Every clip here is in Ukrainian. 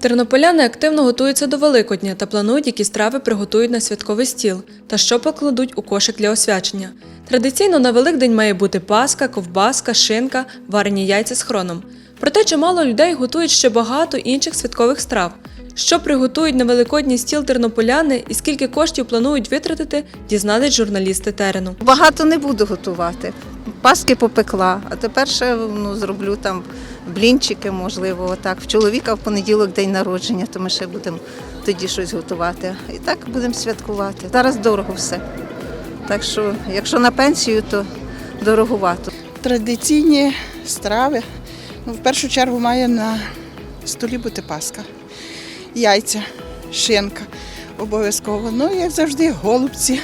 Тернополяни активно готуються до Великодня та планують, які страви приготують на святковий стіл та що покладуть у кошик для освячення. Традиційно на Великдень має бути паска, ковбаска, шинка, варені яйця з хроном. Проте чимало людей готують ще багато інших святкових страв. Що приготують на великодній стіл тернополяни і скільки коштів планують витратити, дізнались журналісти терену. Багато не буду готувати. Паски попекла, а тепер ще ну, зроблю там блінчики, можливо, отак. В чоловіка в понеділок день народження, то ми ще будемо тоді щось готувати. І так будемо святкувати. Зараз дорого все. Так що, якщо на пенсію, то дороговато. Традиційні страви. Ну, в першу чергу має на столі бути паска, яйця, шинка обов'язково. Ну, як завжди, голубці,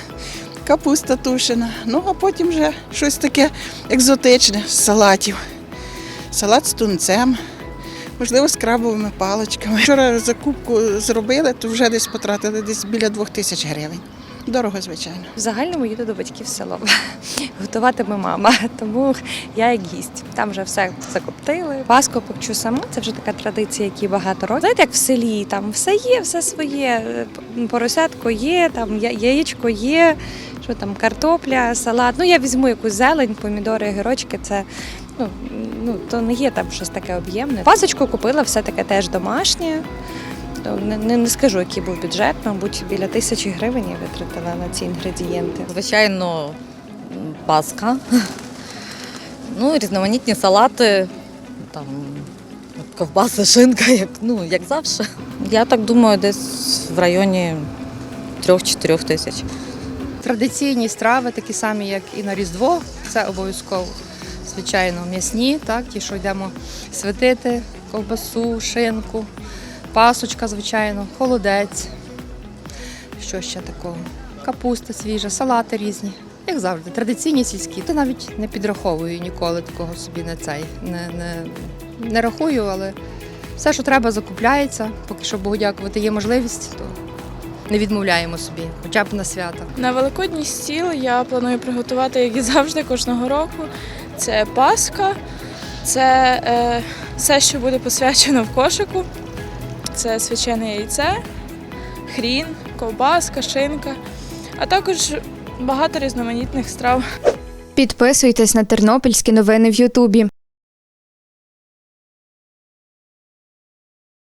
капуста тушена. Ну, а потім вже щось таке екзотичне з салатів. Салат з тунцем, можливо, з крабовими паличками. Вчора закупку зробили, то вже десь потратили десь біля двох тисяч гривень. Дорого, звичайно. В загальному їду до батьків в село. Готуватиме мама, тому я як гість. Там вже все закоптили. Паску пекчу сама. Це вже така традиція, які багато років. Знаєте, як в селі, там все є, все своє. Поросятко є, там яєчко є, що там картопля, салат. Ну я візьму якусь зелень, помідори, гірочки. Це ну, ну то не є там щось таке об'ємне. Пасочку купила, все таке теж домашнє. Не, не, не скажу, який був бюджет, мабуть, біля тисячі гривень я витратила на ці інгредієнти. Звичайно, паска. Ну, різноманітні салати, там ковбаси, шинка, як, ну, як завжди. Я так думаю, десь в районі 3-4 тисяч. Традиційні страви, такі самі, як і на Різдво, це обов'язково, звичайно, м'ясні, так, ті, що йдемо святити, ковбасу, шинку, пасочка, звичайно, холодець. Що ще такого? Капуста свіжа, салати різні. Як завжди, традиційні сільські. Я навіть не підраховую ніколи такого собі на цей. Не, не, не рахую, але все, що треба, закупляється. Поки що Богу дякувати, є можливість, то не відмовляємо собі, хоча б на свята. На великодній стіл я планую приготувати, як і завжди, кожного року. Це паска, це е, все, що буде посвячено в кошику. Це свячене яйце, хрін, ковбаска, шинка, а також багато різноманітних страв. Підписуйтесь на тернопільські новини в Ютубі.